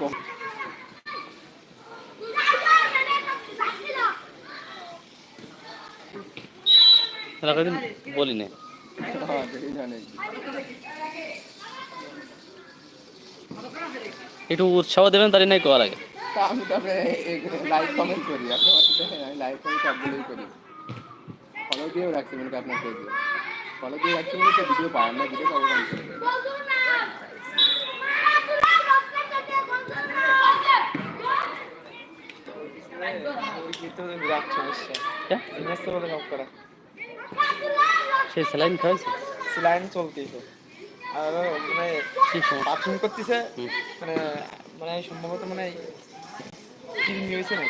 কম। বলি না হ্যাঁ একটু উৎসাহ দেবেন তারই নাই করা লাগে। আমি তবে লাইক কমেন্ট করি। আপনি দেখেন আমি লাইক কমেন্ট সবগুলোই করি। ফলো দিয়েও রাখছি মনে আপনার পেজে ফলো দিয়ে রাখছি মানে ভিডিও পাই আমরা ভিডিও পাবো করে। সেই স্যালাইন খাওয়াইছে? লাইন চলতেছে আর মানে কি বাথরুম করতেছে মানে মানে সম্ভবত মানে কিডনি হয়েছে না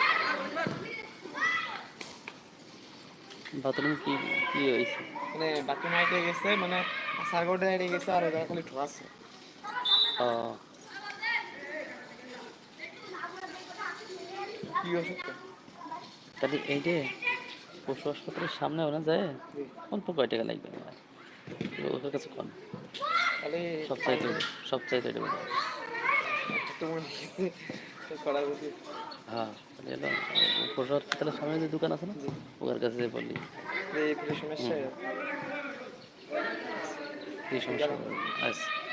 বাথরুম কি কি হয়েছে? মানে বাথরুম আইতে গেছে মানে সার্গোডে আইতে গেছে আর ওরা খালি ও। কি তো? তাহলে এই যে পশু হাসপাতালের সামনে ওরা যায় অল্প কয় টাকা লাগবে ওদের কাছে কম। সব চাইতে সব চাইতে হ্যাঁ পশু হাসপাতালের সামনে যে দোকান আছে না ওর কাছে যে বললি এই সমস্যা। সমস্যা। আচ্ছা।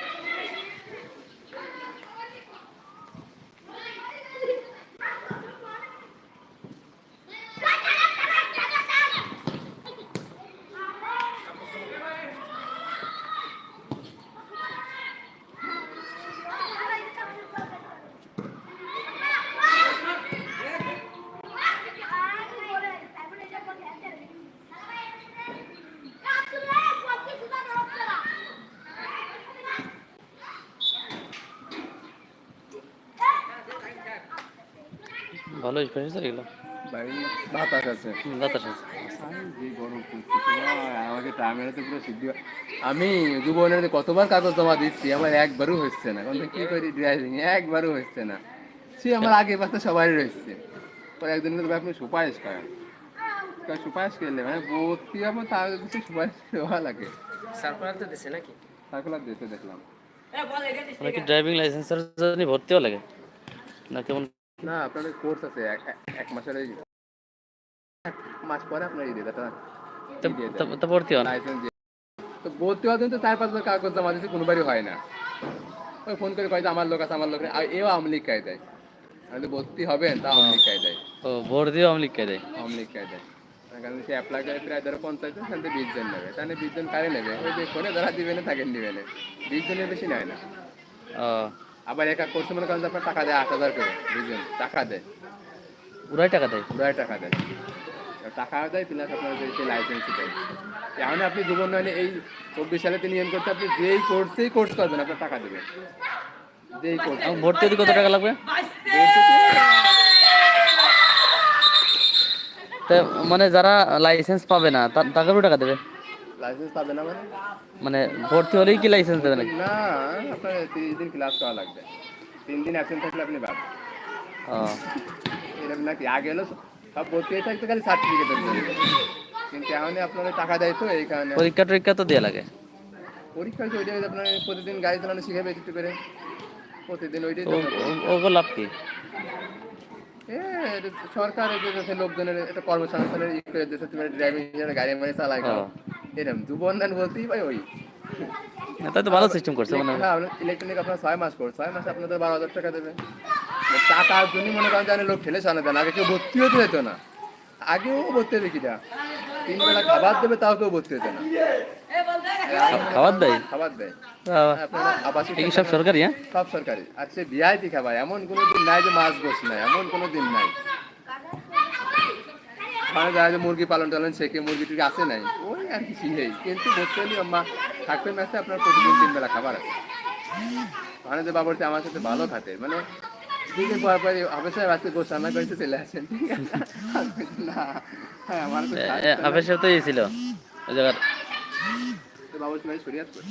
ভালো স্পেশাল এগুলো? বাড়ি বাতাস আছে। বাতাস আছে। আমি যে গরম আমাকে তো পুরো সিদ্ধি আমি জীবনের কতবার কাগজ জমা দিচ্ছি আমার একবারও হচ্ছে না। এখন কি করি ড্রাইভিং একবারও হচ্ছে না। সে আমার আগে পাশে সবাই রয়েছে। পরে একদিন তো আপনি সুপারিশ করেন সুপারিশ করলে মানে ভর্তি হব তার কিছু সুপারিশ দেওয়া লাগে। সার্কুলার তো দিছে নাকি? সার্কুলার দিতে দেখলাম। মানে কি ড্রাইভিং লাইসেন্সের জন্য ভর্তিও লাগে? না কেমন না আপনাদের কোর্স আছে এক- মাসের এক মাস পরে আপনার এই ডেটাটা তা- ভর্তি হন। তো ভর্তি হওয়ার জন্য চার পাঁচবার কাগজ জমা দিচ্ছে কোনোবারই হয় না। ওই ফোন করে কয় আমার লোক আছে আমার লোক আর এও আওয়ামী লীগ দেয় আমি ভর্তি হবেন তা আওয়ামী লীগ দেয় ও ভর্তিও আমি লিখে দেয় আওয়ামী লীগ দেয় কারণ সে অ্যাপ্লাই করে প্রায় ধরো পঞ্চায়েত সেখান থেকে বিশ জন নেবে। তাহলে বিশ জন কারে নেবে? ওই যে ফোনে ধরা দিবে না থাকেন দিবে না বিশ জনের বেশি নেয় না। ও আবার একা কোর্সে মনে করেন যে আপনার টাকা দেয় আট হাজার করে দুজন টাকা দেয়। ওরাই টাকা দেয়? পুরাই টাকা দেয়। টাকা দেয় প্লাস আপনার সেই লাইসেন্স দেয়। এখন আপনি জীবন নয় এই চব্বিশ সালে তিনি নিয়ম করছে আপনি যেই কোর্সেই কোর্স করবেন আপনার টাকা দেবেন যেই কোর্স ভর্তি হতে কত টাকা লাগবে? তা মানে যারা লাইসেন্স পাবে না তা- তাদেরও টাকা দেবে? লাইসেন্স পাবে না মানে? মানে ভর্তি হলেই কি লাইসেন্স দেবে নাকি না আপনার তিরিশ দিন ক্লাস করা লাগবে। তিন দিন অ্যাবসেন্ট থাকলে আপনি পাবেন এরকম নাকি? আগে হলো সব ভর্তি হয়ে থাকতে খালি সার্টিফিকেটের জন্য। কিন্তু এখন আপনাদের টাকা দেয় তো এই কারণে। পরীক্ষা টরীক্ষা তো দেওয়া লাগে। পরীক্ষা হচ্ছে ওইটাই আপনার প্রতিদিন গাড়ি চালানো শিখাবে একটু করে। প্রতিদিন ওইটাই ও ওগো লাভ কি? সরকার লোকজনের একটা কর্মসংস্থানের ই করে দিয়েছে তুমি ড্রাইভিং গাড়ি মানে চালাই ও। এরকম যুবন্ধান বলতেই পাই ওই। তাই তো ভালো সিস্টেম করছে মানে হ্যাঁ। ইলেকট্রনিক আপনার ছয় মাস কোর্স ছয় মাসে আপনাদের বারো হাজার টাকা দেবে। টাকার জন্য মনে করেন জানে লোক ঠেলে সামনে দেন আগে কেউ ভর্তি হতে যেত না। আগেও ভর্তি হবে কিনা? তিন বেলা খাবার দেবে তাও কেউ ভর্তি হতো না। খাবার দেয়? খাবার দেয়। আবাসিক সব সরকারি হ্যাঁ? সব সরকারি। আর সে ভিআইপি খাবার এমন কোনো দিন নাই যে মাছ গোস নাই এমন কোনো দিন নাই। মানে যারা যে মুরগি পালন টালন শেখে মুরগি টুরগি আসে নাই ওই আর কি শিখেই কিন্তু বলতে হলে মা থাকবে ম্যাচে আপনার প্রতিদিন তিন বেলা খাবার আছে। মানে যে বাবরটি আমার সাথে ভালো খাতে মানে দুদিন পর পর হবে সাহেব আজকে গোস রান্না করেছে চলে আসেন ঠিক আছে? না হ্যাঁ আমার তো কাজ তো নাই। ছিল। ওই জায়গার তো বাবরচি ভাই শরিয়াত করে।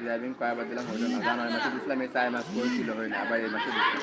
ড্রাইভিং কয়বার দিলাম হইল না জানুয়ারি মাসে দিছিলাম এই চার মাস এই দিচ্ছি